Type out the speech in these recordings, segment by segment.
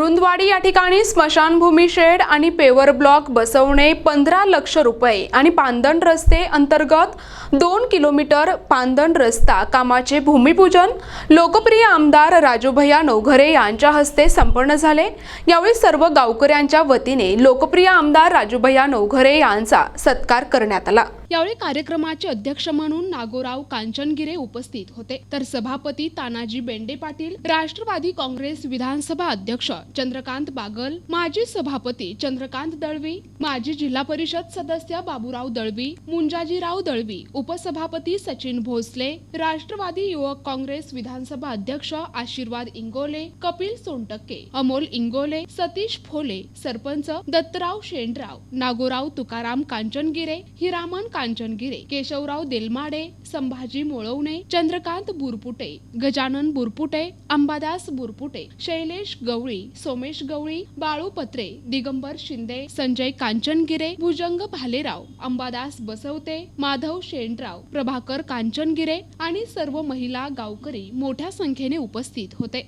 कुरुंदवाडी या ठिकाणी स्मशानभूमी शेड आणि पेवर ब्लॉक बसवणे पंधरा लक्ष रुपये आणि पांदण रस्ते अंतर्गत दोन किलोमीटर पांदण रस्ता कामाचे भूमिपूजन. लोकप्रिय आमदार राजूभैया नवघरे यांच्या हस्ते संपन्न झाले. यावेळी सर्व गावकऱ्यांच्या वतीने लोकप्रिय आमदार राजूभैया नवघरे यांचा सत्कार करण्यात आला. यावेळी कार्यक्रमाचे अध्यक्ष म्हणून नागोराव कांचनगिरे उपस्थित होते. तर सभापती तानाजी बेंडे पाटील राष्ट्रवादी काँग्रेस विधानसभा अध्यक्ष चंद्रकांत बागल माजी सभापती चंद्रकांत दळवी माजी जिल्हा परिषद सदस्य बाबूराव दळवी मुंजाजीराव दळवी उपसभापती सचिन भोसले राष्ट्रवादी युवक काँग्रेस विधानसभा अध्यक्ष आशीर्वाद इंगोले कपिल सोनटक्के अमोल इंगोले सतीश फोले सरपंच दत्तराव शेंडराव नागोराव तुकाराम कांचनगिरे हिरामन कांचनगिरे केशवराव देलमाडे संभाजी मोळवणे चंद्रकांत बुरपुटे गजानन बुरपुटे अंबादास बुरपुटे शैलेश गवळी सोमेश गवळी बाळू पत्रे दिगंबर शिंदे संजय कांचनगिरे भुजंग भालेराव अंबादास बसवते माधव शेंडराव प्रभाकर कांचनगिरे आणि सर्व महिला गावकरी मोठ्या संख्येने उपस्थित होते.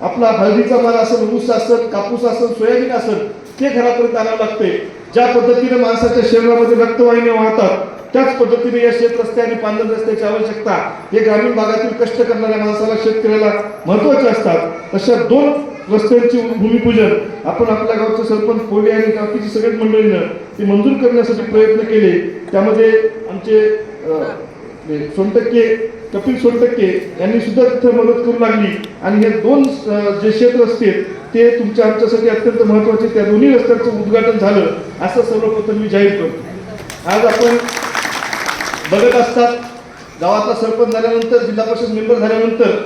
आपला हळदीचा माल असेल ऊस असेल कापूस असेल सोयाबीन असेल ते घरापर्यंत आणावं लागते. ज्या पद्धतीने माणसाच्या शरीरामध्ये रक्तवाहिन्या वाहतात त्याच पद्धतीने या शेत रस्ते आणि पांढर रस्त्याची आवश्यकता हे ग्रामीण भागातील कष्ट करणाऱ्या माणसाला शेतकऱ्याला महत्त्वाचे असतात. अशा दोन रस्त्यांची भूमिपूजन आपण आपल्या गावचे सरपंच कोल्हे आणि गावकीची सगळ्याच मंडळीनं ते मंजूर करण्यासाठी प्रयत्न केले. त्यामध्ये आमचे म्हणजे सोनटक्के कपिल सोनटक्के यांनी सुद्धा तिथे मदत करू लागली. आणि हे दोन जे क्षेत्र असतील ते तुमच्या आमच्यासाठी अत्यंत महत्त्वाचे त्या दोन्ही रस्त्यांचं उद्घाटन झालं असं सर्वप्रथम मी जाहीर करतो. आज आपण बघत असतात गावातला सरपंच झाल्यानंतर जिल्हा परिषद मेंबर झाल्यानंतर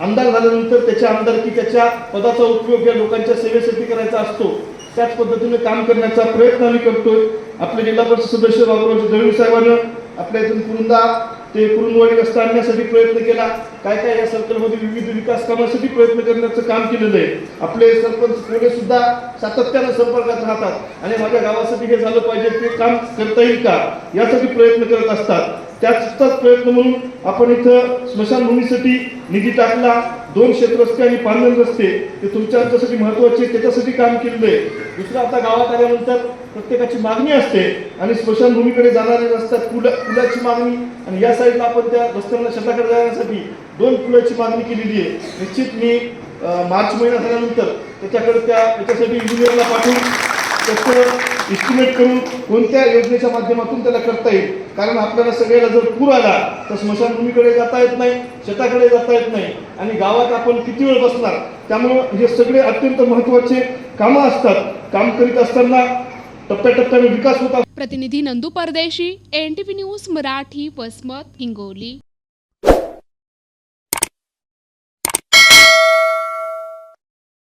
आमदार झाल्यानंतर त्याच्या आमदारकी त्याच्या पदाचा उपयोग या लोकांच्या सेवेसाठी करायचा असतो. त्याच पद्धतीने काम करण्याचा प्रयत्न आम्ही करतोय. आपले जिल्हा परिषद सदस्य बाबूरावजी दळवी साहेबांना आपल्या इथून कुरुंदा ते कुरुंदवाडी रस्ता आणण्यासाठी प्रयत्न केला. काय काय या सर्कलमध्ये विविध विकास कामासाठी प्रयत्न करण्याचं काम केलेलं आहे. आपले सरपंच पुढे सुद्धा सातत्यानं संपर्कात राहतात. आणि माझ्या गावासाठी हे झालं पाहिजे ते काम करता येईल का? यासाठी प्रयत्न करत असतात. त्याचाच प्रयत्न म्हणून आपण इथं स्मशानभूमीसाठी निधी टाकला. दोन क्षेत्रस्ते आणि पांढर रस्ते ते तुमच्या आमच्यासाठी महत्त्वाचे त्याच्यासाठी काम केलेलं आहे. दुसरं आता गावात आल्यानंतर प्रत्येकाची मागणी असते आणि स्मशानभूमीकडे जाणारे रस्त्यात पुला पुलाची मागणी आणि या साईडला आपण त्या रस्त्यांना शेताकडे जाण्यासाठी दोन पुलाची मागणी केलेली आहे. निश्चित मी मार्च महिना झाल्यानंतर त्याच्याकडे त्या त्याच्यासाठी इंजिनियरला पाठवून त्याचं इस्टिमेट करून कोणत्या योजनेच्या माध्यमातून त्याला करता येईल? कारण आपल्याला सगळ्याला जर पूर आला तर स्मशानभूमीकडे जाता येत नाही शेताकडे जाता येत नाही. आणि गावात आपण किती वेळ बसणार? त्यामुळं हे सगळे अत्यंत महत्त्वाचे कामं असतात. काम करीत असताना टप्प्याटप्प्याने विकास होता प्रतिनिधी नंदू परदेशी एनटीव्ही न्यूज मराठी वसमत हिंगोली.